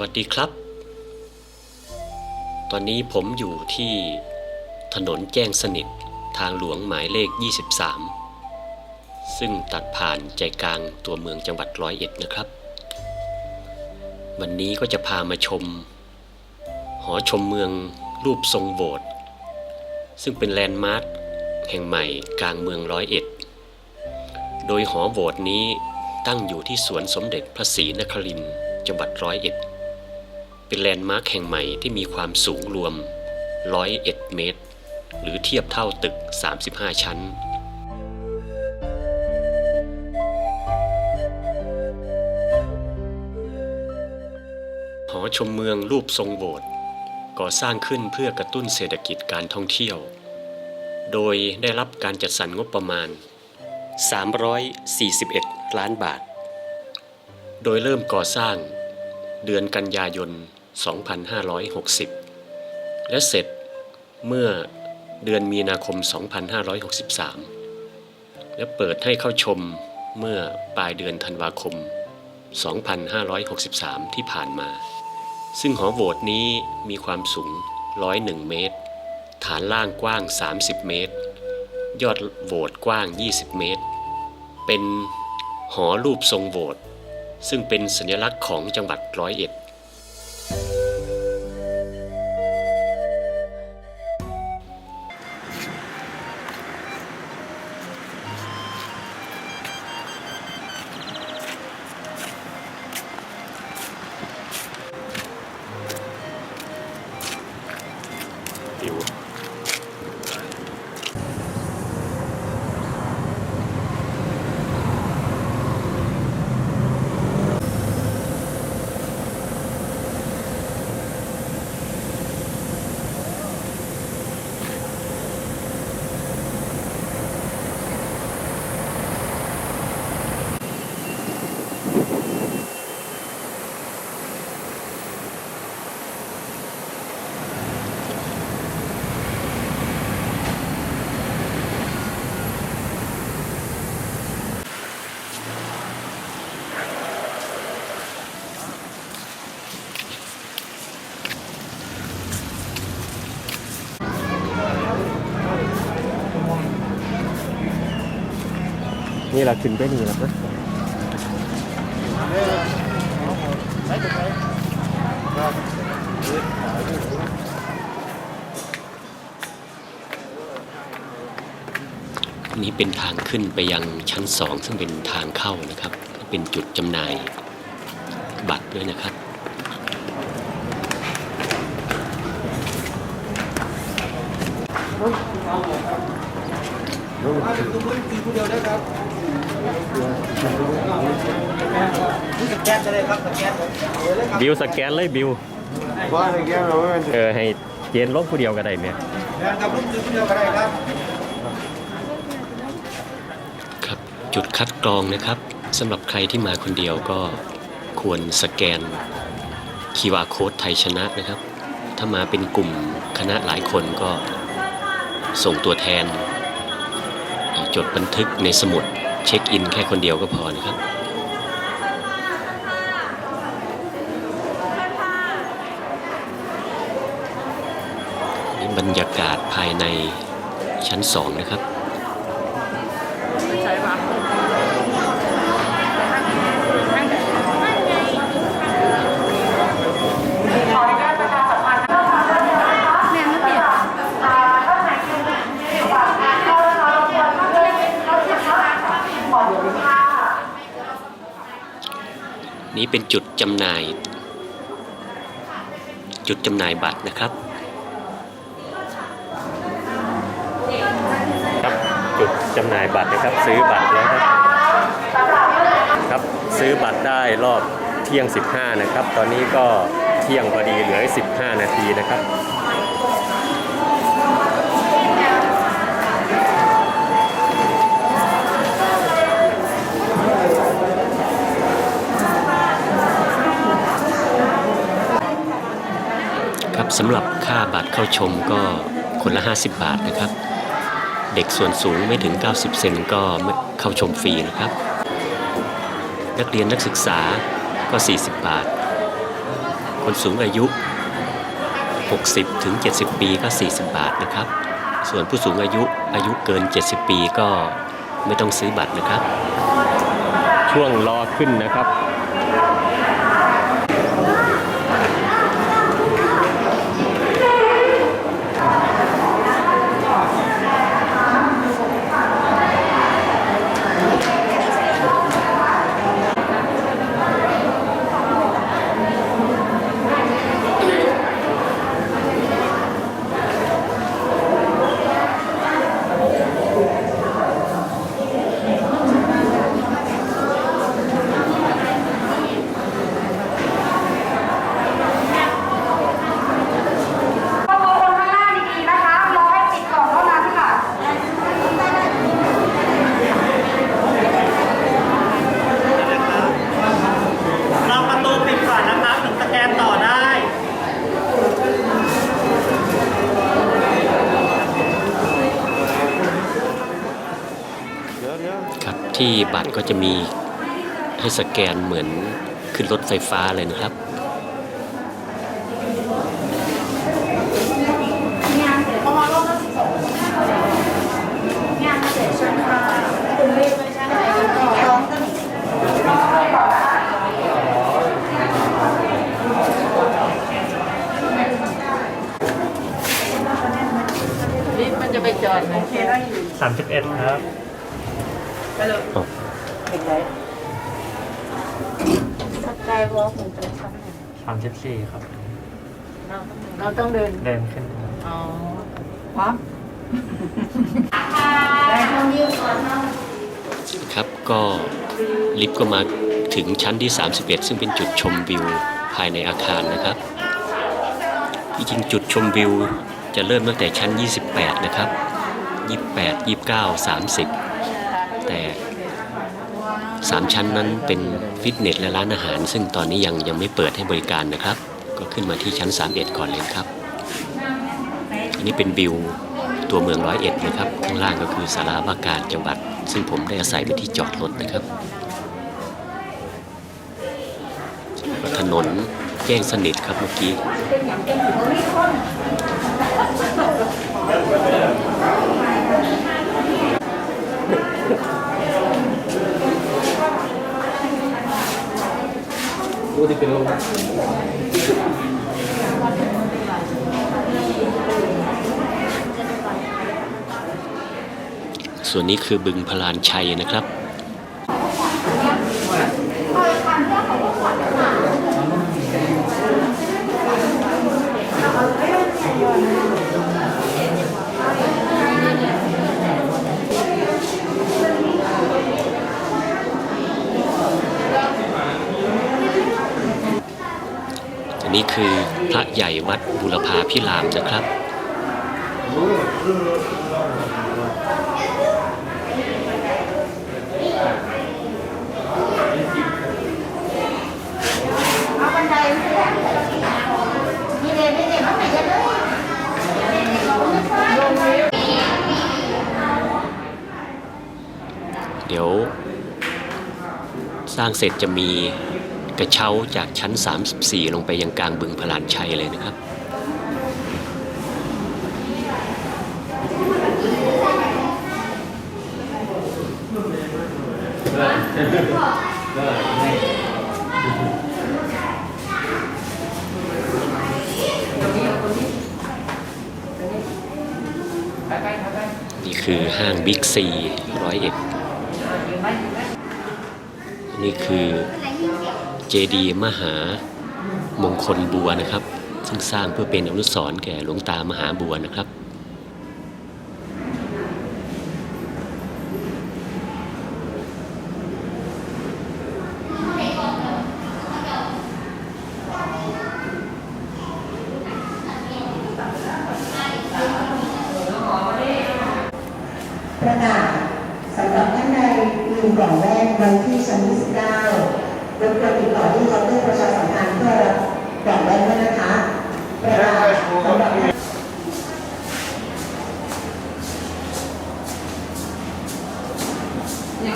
วัสดีครับ ตอนนี้ผมอยู่ที่ถนนแจ้งสนิททางหลวงหมายเลข 23 ซึ่งตัดผ่านใจกลางตัวเมืองจังหวัดร้อยเอ็ดนะครับ วันนี้ก็จะพามาชม หอชมเมืองรูปทรงโบสถ์ซึ่งเป็นแลนด์มาร์คแห่งใหม่กลางเมืองร้อยเอ็ด โดยหอโบสถ์นี้ตั้งอยู่ที่สวนสมเด็จพระศรีนครินทร์จังหวัดร้อยเอ็ด เป็นแลนด์มาร์คแห่งใหม่ที่มีความสูงรวม 101 เมตร หรือเทียบเท่าตึก 35 ชั้น หอชมเมืองรูปทรงโบสถ์ก่อสร้างขึ้นเพื่อกระตุ้นเศรษฐกิจการท่องเที่ยว โดยได้รับการจัดสรรงบประมาณ 341 ล้านบาท โดยเริ่มก่อสร้างเดือนกันยายน 2560 และเสร็จเมื่อเดือนมีนาคม 2563 และเปิดให้เข้าชมเมื่อปลายเดือนธันวาคม 2563 ที่ผ่านมา ซึ่งหอโบสถ์นี้มีความสูง 101 เมตร ฐานล่างกว้าง 30 เมตร ยอดโบสถ์กว้าง 20 เมตร เป็นหอรูปทรงโบสถ์ซึ่งเป็นสัญลักษณ์ของจังหวัดร้อยเอ็ด นี่เราขึ้นไปนี่แล้วนะนี้เป็นทางขึ้นไปยังชั้นสองซึ่งเป็นทางเข้านะครับ เป็นจุดจำหน่ายบัตรด้วยนะครับ แก๊สเลยครับแก๊สเลยครับบิวสแกนเลยบิวว่าอะไรแก๊สเราไม่เป็นเออให้เจนลบผู้เดียวก็ได้เนี่ยแก๊สกับลูกซื้อเดียวกันได้ครับ ครับจุดคัดกรองนะครับสำหรับใครที่มาคนเดียวก็ควรสแกน QR Code ไทยชนะนะครับ ถ้ามาเป็นกลุ่มคณะหลายคนก็ส่งตัวแทน จดบันทึกในสมุด เช็คอินแค่คนเดียวก็พอนะครับนี่บรรยากาศภายในชั้นสองนะครับ นี้เป็นจุดจำหน่าย จุดจำหน่ายบัตรนะครับ ครับจุดจำหน่ายบัตรนะครับ ซื้อบัตรแล้วครับครับซื้อบัตรได้รอบเที่ยง 15 นะครับ ตอนนี้ก็เที่ยงพอดีเหลืออีก15 นาทีนะครับ สำหรับค่าบัตรเข้าชมก็คนละ 50 บาทนะครับ เด็กส่วนสูงไม่ถึง 90 เซนก็เข้าชมฟรีนะครับ นักเรียนนักศึกษาก็ 40 บาท คนสูงอายุ 60 ถึง 70 ปีก็ 40 บาทนะครับ ส่วนผู้สูงอายุอายุเกิน 70 ปีก็ไม่ต้องซื้อบัตรนะครับ ช่วงรอขึ้นนะครับ ข้อมูลคนข้างหน้าดีๆนะคะ รอให้ปิดก่อนเท่านั้นค่ะ เราประตูปิดก่อนนะครับถึงสแกนต่อได้ ครับ ที่บัตรก็จะมีให้สแกนเหมือนขึ้นรถไฟฟ้าเลยนะครับลิฟต์มันจะไปจอดไหน สามสิบเอ็ดครับสกายวอล์กมันจะชั้นไหนสามสิบสี่ครับ เราต้องเดิน เดินขึ้นอ๋อวับได้ต้องยืดก่อนเนาะครับก็ลิฟต์ก็มาถึงชั้นที่ 31 ซึ่งเป็นจุดชมวิวภายในอาคารนะครับ จริงๆจุดชมวิวจะเริ่มตั้งแต่ชั้น 28 นะครับ 28 29 30 แต่3ชั้นนั้นเป็นฟิตเนสและร้านอาหาร ซึ่งตอนนี้ยังยังไม่เปิดให้บริการนะครับ ก็ขึ้นมาที่ชั้น 31 ก่อนเลยครับ อันนี้เป็นวิวตัวเมืองร้อยเอ็ดนะครับ ข้างล่างก็คือสาราว่าการจังหวัด ซึ่งผมได้อาศัยเป็นที่จอดรถนะครับถนนแจ้งสนิทครับเมื่อกี้ ส่วนนี้คือบึงพลานชัยนะครับ นี้คือพระใหญ่วัดบุรพาพิรามนะครับ เดี๋ยว สร้างเสร็จจะมี กระเช้าจากชั้น 34 ลงไปยังกลางบึงพลานชัยเลยนะครับนี่คือห้างบิ๊กซีร้อยเอ็ดนี่คือ จดีย์มหามงคลบัวนะครับ ซึ่งสร้างเพื่อเป็นอนุสรณ์แก่หลวงตามหาบัวนะครับ ประกาศสำหรับท่านใดลืมกล่องแรกไว้ที่ชั้น29รบกวนติดต่อที่เคาน์เตอร์ประชาสัมพันธ์เพื่อรับกล่องแรกด้วยนะคะ ประกาศสำหรับ เอย่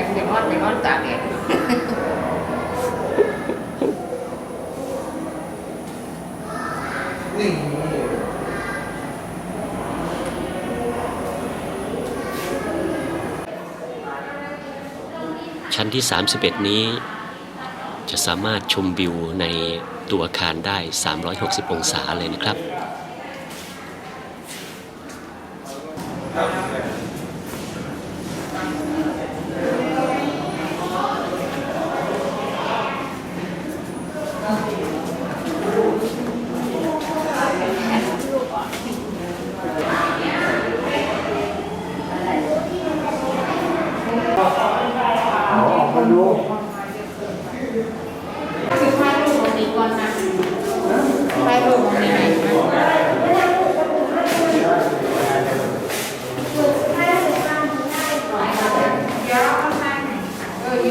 างอย่างนอนอย่างนอนตากแดด นี่ ชั้น ที่ 31 นี้ จะสามารถชมวิวในตัวอาคารได้ 360 องศาเลยนะครับ ถ่ายรูปตรงนี้ก่อนนะถ่ายรูปตรงนี้ไหนนะ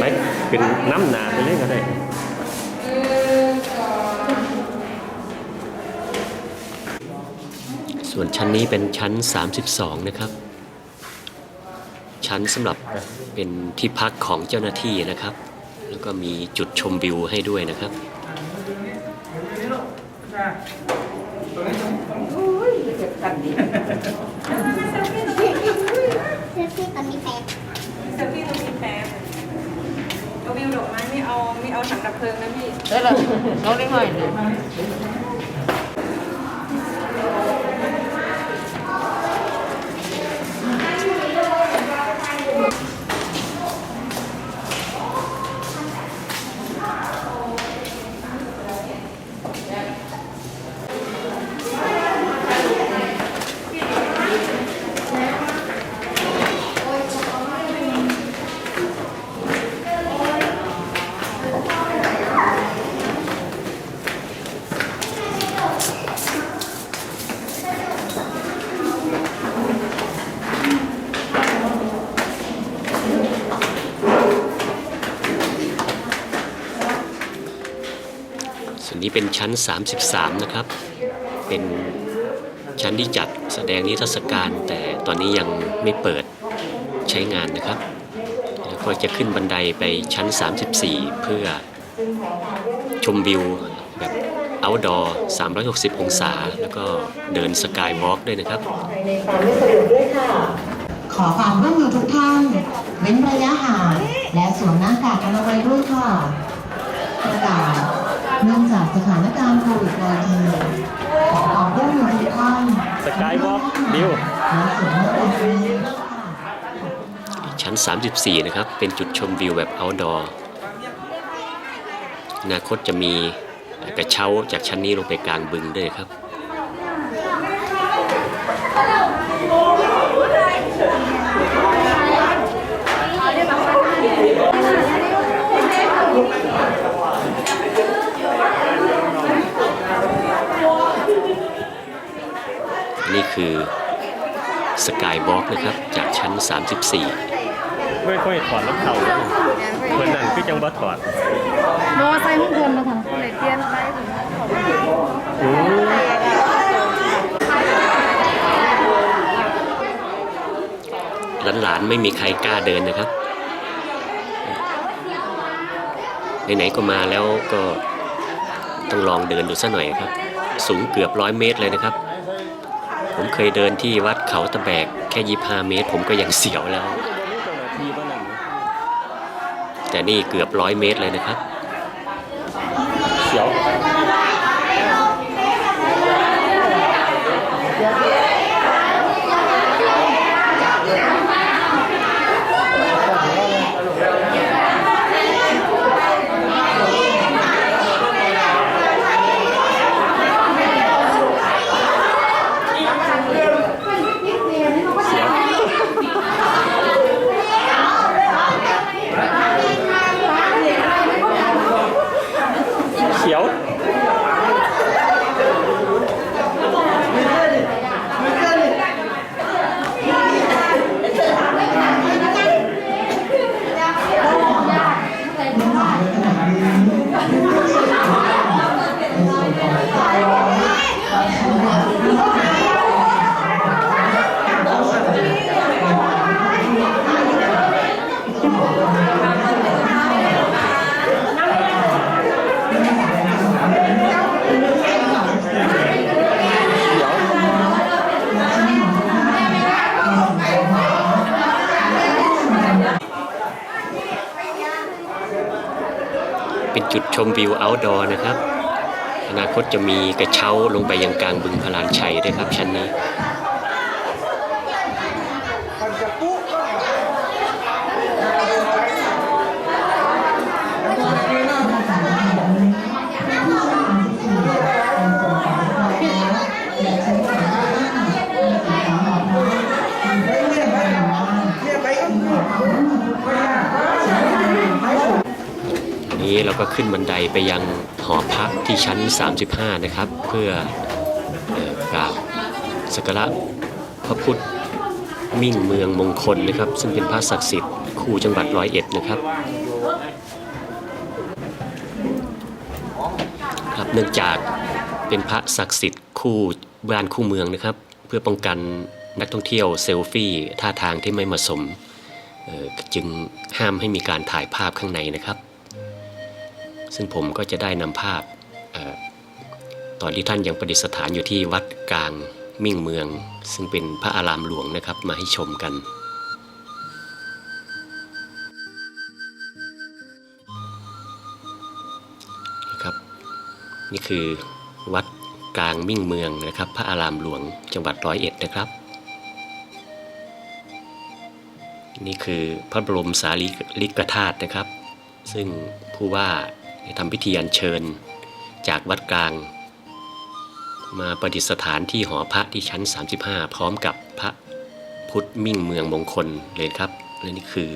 ไหมเป็นน้ำหนาไปเลยก็ได้ ส่วน ชั้น 32 นะครับ ชั้นสำหรับเป็นที่พักของเจ้าหน้าที่นะครับ แล้วก็มีจุดชมวิวให้ด้วยนะครับเซลฟี่ตอนนี้แพงเซลฟี่ตรงนี้แป๊บเอาวิวดอกไม้ไม่เอาไม่เอาถังดับเพลิงนะพี่ ได้แล้วน้องได้หน่อย ชั้น 33 นะครับ เป็นชั้นที่จัดแสดงนิทรรศการ แต่ตอนนี้ยังไม่เปิดใช้งานนะครับ แล้วก็จะขึ้นบันไดไปชั้น 34 เพื่อชมวิวแบบ outdoor 360 องศา แล้วก็เดินสกายวอล์กด้วยนะครับ ขอความร่วมมือทุกท่าน เว้นระยะห่างและสวมหน้ากากอนามัยด้วยค่ะประกาศ เนื่องจากสถานการณ์โควิด -19 ขอความร่วมมือทุกท่านสกายวอล์กดิวและสวมหน้ากากอนามัยชั้น 34 นะครับ เป็นจุดชมวิวแบบ outdoor อนาคตจะมีกระเช้าจากชั้นนี้ลงไปกลางบึงด้วยครับ นี่คือสกายวอล์กนะครับ จากชั้น 34 ไม่ค่อยถอดรองเท้าเลยเพื่อนนั่นคือจังบ่ถอดโน้ใส่หุ้นเดือนมาค่ะเลยเตียนไปถึงอืมหลานๆไม่มีใครกล้าเดินนะครับไหนๆก็มาแล้วก็ต้องลองเดินดูสัหน่อยครับ สูงเกือบร้อยเมตรเลยนะครับ ผมเคยเดินที่วัดเขาตะแบก แค่ยี่ห้าเมตร ผมก็ยังเสียวแล้ว แต่นี่เกือบร้อยเมตรเลยนะครับ เสียว ชมวิวอ outdoor นะครับ อนาคตจะมีกระเช้าลงไปยังกลางบึงพลานชัยด้วยครับชั้นนี้ นี้เราก็ขึ้นบันไดไปยังหอพักที่ชั้น 35 นะครับ เพื่อเอ่อกราบสักการะพระพุทธมิ่งเมืองมงคลนะครับ ซึ่งเป็นพระศักดิ์สิทธิ์คู่จังหวัดร้อยเอ็ดนะครับครับเนื่องจากเป็นพระศักดิ์สิทธิ์คู่บ้านคู่เมืองนะครับ เพื่อป้องกันนักท่องเที่ยวเซลฟี่ท่าทางที่ไม่เหมาะสมจึงห้ามให้มีการถ่ายภาพข้างในนะครับ ซึ่งผมก็จะได้นำภาพออตอนที่ท่านยังประดิษฐานอยู่ที่วัดกลางมิ่งเมือง ซึ่งเป็นพระอารามหลวงนะครับมาให้ชมกัน นี่ครับ นี่คือวัดกลางมิ่งเมืองนะครับ พระอารามหลวงจังหวัดร้อยเอ็ดนะครับ นี่คือพระบรมสารีริกธาตุนะครับ ซึ่งผู้ว่า ทำพิธีอัญเชิญจากวัดกลาง มาประดิษฐานที่หอพระที่ชั้น 35 พร้อมกับพระพุทธมิ่งเมืองมงคลเลยครับและนี่คือ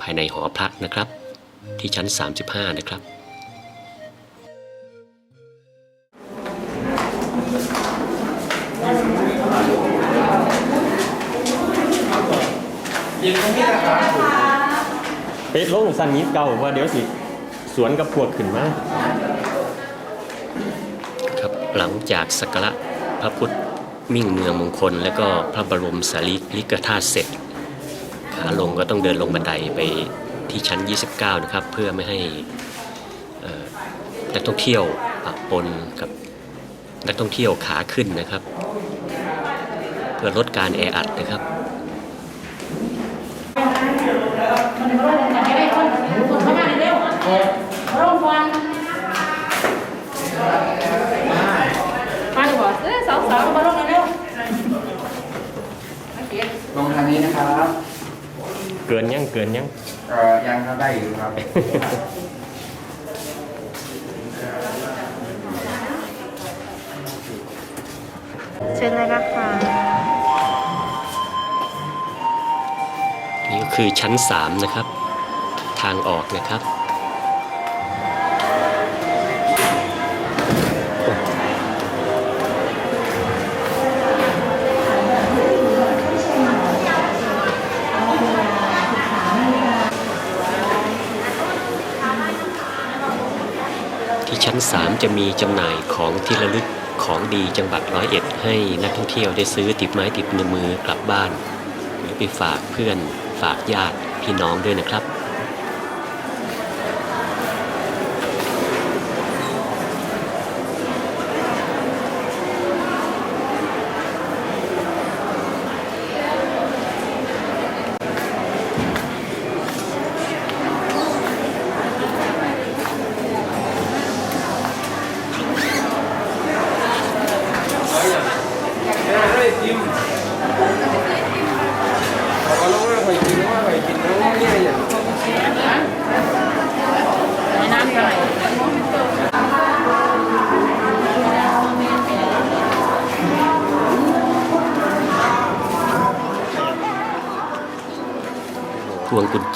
ภายในหอพระนะครับที่ชั้น 35 นะครับเป็ดลงสันนี้เก่าว่าเดี๋ยวสิ สวนกับพวกขึ้นมาครับหลังจากสักการะพระพุทธมิ่งเมืองมงคล และก็พระบรมสารีริกธาตุเสร็จขาลงก็ต้องเดินลงบันไดไปที่ชั้น 29 นะครับ เพื่อไม่ให้นักท่องเที่ยวปะปนกับนักท่องเที่ยวขาขึ้นนะครับ เพื่อลดการแออัดนะครับ มาดีกว่าเอ้ยสาวๆมาลงเร็ว ลง ทางนี้นะครับเกินยังเกินยังเอ่อยังครับได้อยู่ครับ เชิญเลยนะคะนี่ก็คือชั้น 3 นะครับ ทางออกนะครับ 3 จะมีจำหน่ายของที่ระลึกของดีจังหวัดร้อยเอ็ดให้นักท่องเที่ยวได้ซื้อติดไม้ติดมือมือกลับบ้าน หรือไปฝากเพื่อนฝากญาติพี่น้องด้วยนะครับ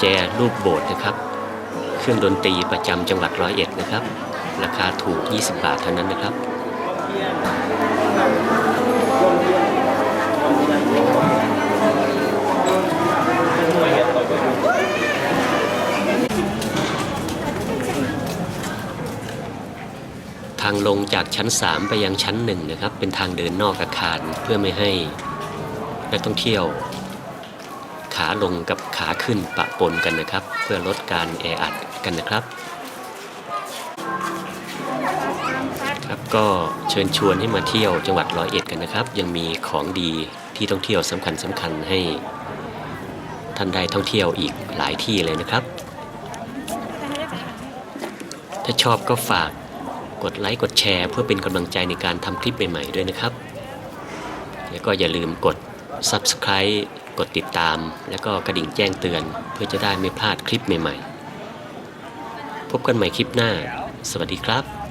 จรูปโบสถ์นะครับ เครื่องดนตรีประจำจังหวัดร้อยเอ็ดนะครับ ราคาถูก 20 บาทเท่านั้นนะครับทางลงจากชั้น 3 ไปยังชั้น 1 นะครับ เป็นทางเดินนอกอาคารเพื่อไม่ให้นักท่องเที่ยว ขาลงกับขาขึ้นปะปนกันนะครับ เพื่อลดการแออัดกันนะครับครับก็เชิญชวนให้มาเที่ยวจังหวัดร้อยเอ็ดกันนะครับ ยังมีของดีที่ท่องเที่ยวสำคัญสำคัญให้ท่านได้ท่องเที่ยวอีกหลายที่เลยนะครับ ถ้าชอบก็ฝากกดไลค์กดแชร์ เพื่อเป็นกำลังใจในการทำคลิปใหม่ๆด้วยนะครับ แล้วก็อย่าลืมกด Subscribe กดติดตาม แล้วก็กระดิ่งแจ้งเตือน เพื่อจะได้ไม่พลาดคลิปใหม่ๆ พบกันใหม่คลิปหน้า สวัสดีครับ